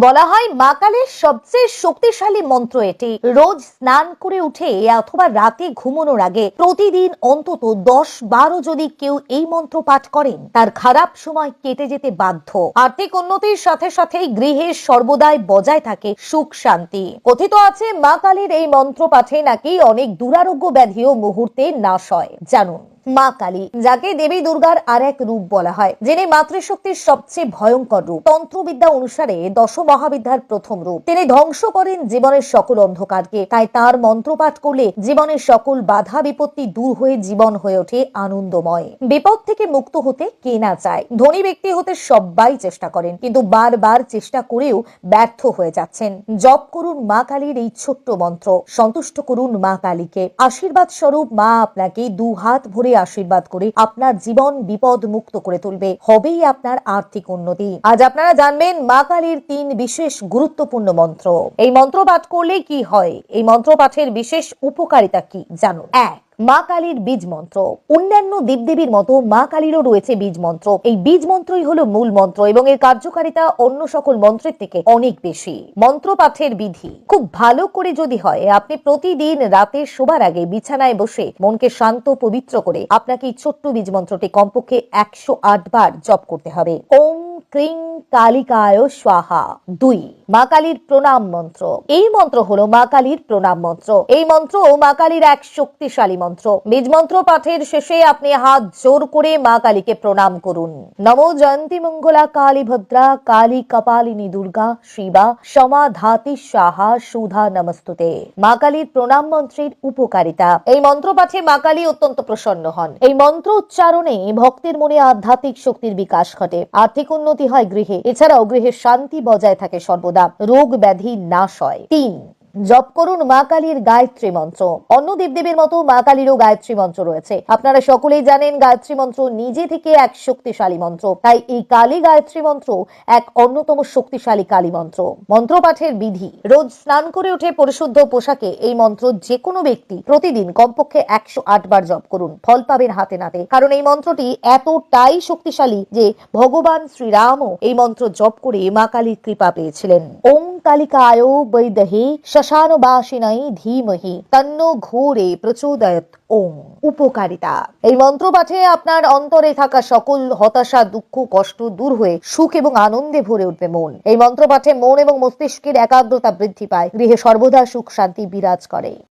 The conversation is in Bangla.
বলা হয় মা কালীর সবচেয়ে শক্তিশালী মন্ত্র এটি। রোজ স্নান করে উঠে অথবা রাতে ঘুমানোর আগে প্রতিদিন অন্তত দশ বারো যদি কেউ এই মন্ত্র পাঠ করেন, তার খারাপ সময় কেটে যেতে বাধ্য। আর্থিক উন্নতির সাথে সাথেই গৃহে সর্বদাই বজায় থাকে সুখ শান্তি। কথিত আছে মা কালীর এই মন্ত্র পাঠে নাকি অনেক দুরারোগ্য ব্যাধিও মুহূর্তে নাশ হয়। জানুন। মা কালী, যাকে দেবী দুর্গার আর এক রূপ বলা হয়, যিনি মাতৃশক্তির সবচেয়ে ভয়ঙ্কর রূপ। তন্ত্রবিদ্যা অনুসারে দশ মহাবিদ্যার প্রথম রূপ। তিনি ধ্বংস করেন জীবনের সকল অন্ধকারকে, তাই তার মন্ত্রপাঠ করলে জীবনের সকল বাধা বিপত্তি দূর হয়ে জীবন হয়ে ওঠে আনন্দময়। বিপদ থেকে মুক্ত হতে কে না চায়? ধনী ব্যক্তি হতে সবাই চেষ্টা করেন, কিন্তু বারবার চেষ্টা করেও ব্যর্থ হয়ে যাচ্ছেন। জপ করুন মা কালীর এই ছোট্ট মন্ত্র, সন্তুষ্ট করুন মা কালীকে। আশীর্বাদ স্বরূপ মা আপনাকে দু হাত ভরে আশীর্বাদ করে আপনার জীবন বিপদ মুক্ত করে তুলবে। হবেই আপনার আর্থিক উন্নতি। আজ আপনারা জানবেন মা কালীর তিন বিশেষ গুরুত্বপূর্ণ মন্ত্র। এই মন্ত্র পাঠ করলে কি হয়? এই মন্ত্র পাঠের বিশেষ উপকারিতা কি? জানুন। এক মা কালীর বীজ মন্ত্র। অন্যান্য দেবদেবীর মতো মা কালীরও রয়েছে বীজ মন্ত্র। এই বীজ মন্ত্রই হলো মূল মন্ত্র এবং এর কার্যকারিতা অন্য সকল মন্ত্রের থেকে অনেক বেশি। মন্ত্র পাঠের বিধি। খুব ভালো করে যদি হয়, আপনি প্রতিদিন রাতে শোবার আগে বিছানায় বসে মনকে শান্ত, পবিত্র করে আপনাকে ছোট্ট বীজ মন্ত্রটি কমপক্ষে একশো আট বার জপ করতে হবে। ওম ক্রিং কালিকায় স্বাহা। দুই, মা কালীর প্রণাম মন্ত্র। এই মন্ত্র হলো মা কালীর প্রণাম মন্ত্র। এই মন্ত্র মা কালীর এক শক্তিশালী মন্ত্র। বীজ মন্ত্র পাঠের শেষে আপনি হাত জোর করে মা কালীকে প্রণাম করুন। নমো জয়ন্তী মঙ্গলা কালী ভদ্রা, কালী কপালিনী দুর্গা, শিবা, সমাধাতি সাহা সুধা নমস্তুতে। মা কালীর প্রণাম মন্ত্রের উপকারিতা। এই মন্ত্র পাঠে মা কালী অত্যন্ত প্রসন্ন হন। এই মন্ত্র উচ্চারণে ভক্তের মনে আধ্যাত্মিক শক্তির বিকাশ ঘটে। আর্থিক উন্নতি হয় গৃহে। এছাড়াও গৃহে শান্তি বজায় থাকে সর্বদা। রোগ ব্যাধি নাশ হয়। তিন জপ করুন মা কালীর গায়ত্রী মন্ত্র। অন্য দেবদেবীর মতো মা কালীরও গায়ত্রী মন্ত্র রয়েছে। আপনারা সকলেই জানেন গায়ত্রী মন্ত্র নিজে থেকে এক শক্তিশালী মন্ত্র। তাই এই কালী গায়ত্রী মন্ত্র এক অন্যতম শক্তিশালী কালী মন্ত্র। মন্ত্র পাঠের বিধি, রোজ স্নান করে উঠে পরিশুদ্ধ পোশাকে এই মন্ত্র যে কোনো ব্যক্তি প্রতিদিন কমপক্ষে একশো আট বার জপ করুন। ফল পাবেন হাতে নাতে। কারণ এই মন্ত্রটি এতটাই শক্তিশালী যে ভগবান শ্রীরামও এই মন্ত্র জপ করে মা কালীর কৃপা পেয়েছিলেন। ওম কালিকায় বৈদহে শশানুবাসিনাই ধীমহি তন্ন ঘোরে প্রচোদয়ত ওম উপকারিতা এই মন্ত্র পাঠে আপনার অন্তরে থাকা সকল হতাশা, দুঃখ, কষ্ট দূর হয়ে সুখ এবং আনন্দে ভরে উঠবে মন। এই মন্ত্র পাঠে মন এবং মস্তিষ্কের একাগ্রতা বৃদ্ধি পায়। গৃহে সর্বদা সুখ শান্তি বিরাজ করে।